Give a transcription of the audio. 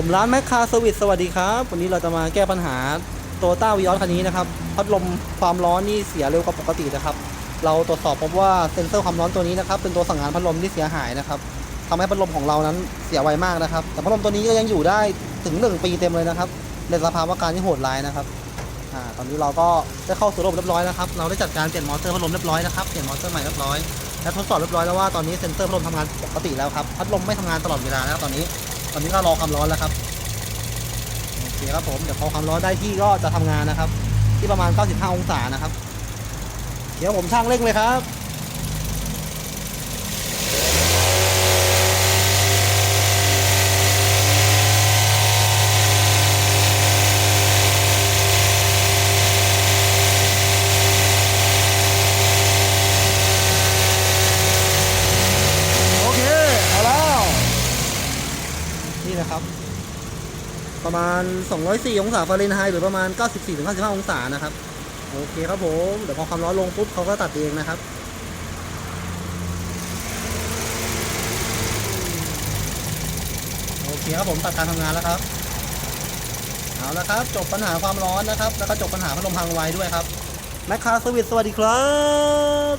ผมร้านแมคคาสวิตสวัสดีครับ วันนี้เราจะมาแก้ปัญหาโตต้าวีออสคันนี้นะครับ พัดลมความร้อนนี่เสียเร็วกว่าปกตินะครับ เราตรวจสอบพบว่าเซ็นเซอร์ความร้อนตัวนี้นะครับ เป็นตัวสั่งงานพัดลมที่เสียหายนะครับทำให้พัดลมของเรานั้นเสียไวมากนะครับ แต่พัดลมตัวนี้ก็ยังอยู่ได้ถึง1ปีเต็มเลยนะครับ ในสภาวะการที่โหดร้ายนะครับอ่าตอนนี้เราก็ได้เข้าสู่ระบบเรียบร้อยนะครับ เราได้จัดการเปลี่ยนมอเตอร์พัดลมเรียบร้อยนะครับ เปลี่ยนมอเตอร์ใหม่เรียบร้อย และทดสอบเรียบร้อยแล้วว่าตอนนี้เซ็นเซอร์พัดลมทำงานปกติแล้วครับ พัดลมไม่ทำงานตลอดเวลาแล้วตอนนี้ อนนี้ก็รอความร้อนแล้วครับโอเคครับผมเดี๋ยวพอความร้อนได้ที่ก็จะทำงานนะครับ ที่ประมาณ 95 องศานะครับ เดี๋ยวผมช่างเร่งเลยครับ โอเค เอาแล้ว นี่นะ ครับ ประมาณ 204 องศาฟาเรนไฮต์หรือประมาณ 94-95 องศานะครับ โอเคครับผม เดี๋ยวพอความร้อนลงปุ๊บเขาก็ตัดเองนะครับโอเคครับผมตัดการทำงานแล้วครับเอาละครับ จบปัญหาความร้อนนะครับ แล้วก็จบปัญหาพัดลมพังไวด้วยครับแมคคาสวิตสวัสดีครับ